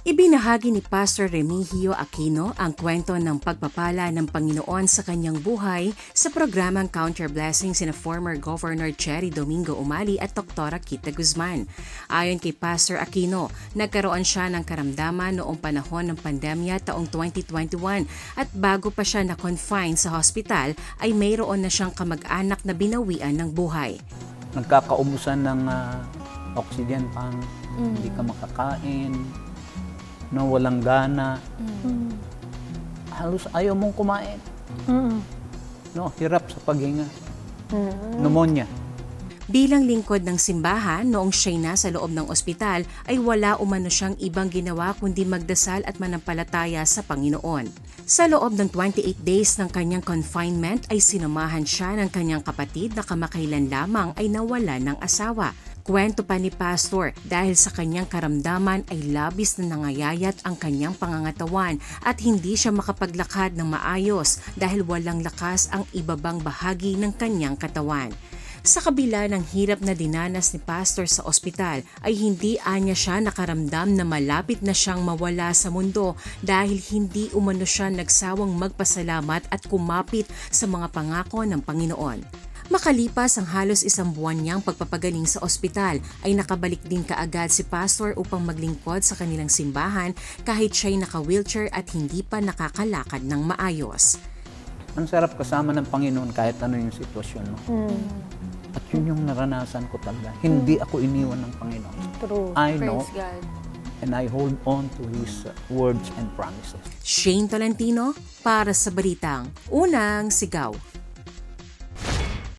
Ibinahagi ni Pastor Remigio Aquino ang kwento ng pagpapala ng Panginoon sa kanyang buhay sa programang Counter Blessings in former Governor Cherry Domingo Umali at Dr. Kita Guzman. Ayon kay Pastor Aquino, nagkaroon siya ng karamdaman noong panahon ng pandemya taong 2021 at bago pa siya na-confine sa hospital ay mayroon na siyang kamag-anak na binawian ng buhay. nagkakaubusan ng ah, oxygen pang hindi ka makakain, no, walang gana. Halos ayaw mong kumain. No, hirap sa paghinga. Pneumonia. Bilang lingkod ng simbahan noong siya'y nasa loob ng ospital ay wala umano siyang ibang ginawa kundi magdasal at manampalataya sa Panginoon. Sa loob ng 28 days ng kanyang confinement ay sinamahan siya ng kanyang kapatid na kamakailan lamang ay nawala ng asawa. Kwento pa ni Pastor dahil sa kanyang karamdaman ay labis na nangayayat ang kanyang pangangatawan at hindi siya makapaglakad ng maayos dahil walang lakas ang ibabang bahagi ng kanyang katawan. Sa kabila ng hirap na dinanas ni Pastor sa ospital ay hindi anya siya nakaramdam na malapit na siyang mawala sa mundo dahil hindi umano siya nagsawang magpasalamat at kumapit sa mga pangako ng Panginoon. Makalipas ang halos isang buwan niyang pagpapagaling sa ospital ay nakabalik din kaagad si Pastor upang maglingkod sa kanilang simbahan kahit siya'y naka-wheelchair at hindi pa nakakalakad ng maayos. Ang sarap kasama ng Panginoon kahit ano yung sitwasyon mo. At yun yung naranasan ko talaga. Hindi ako iniwan ng Panginoon. True. I know Praise God. and I hold on to His words and promises. Shane Tolentino para sa Balitang Unang Sigaw.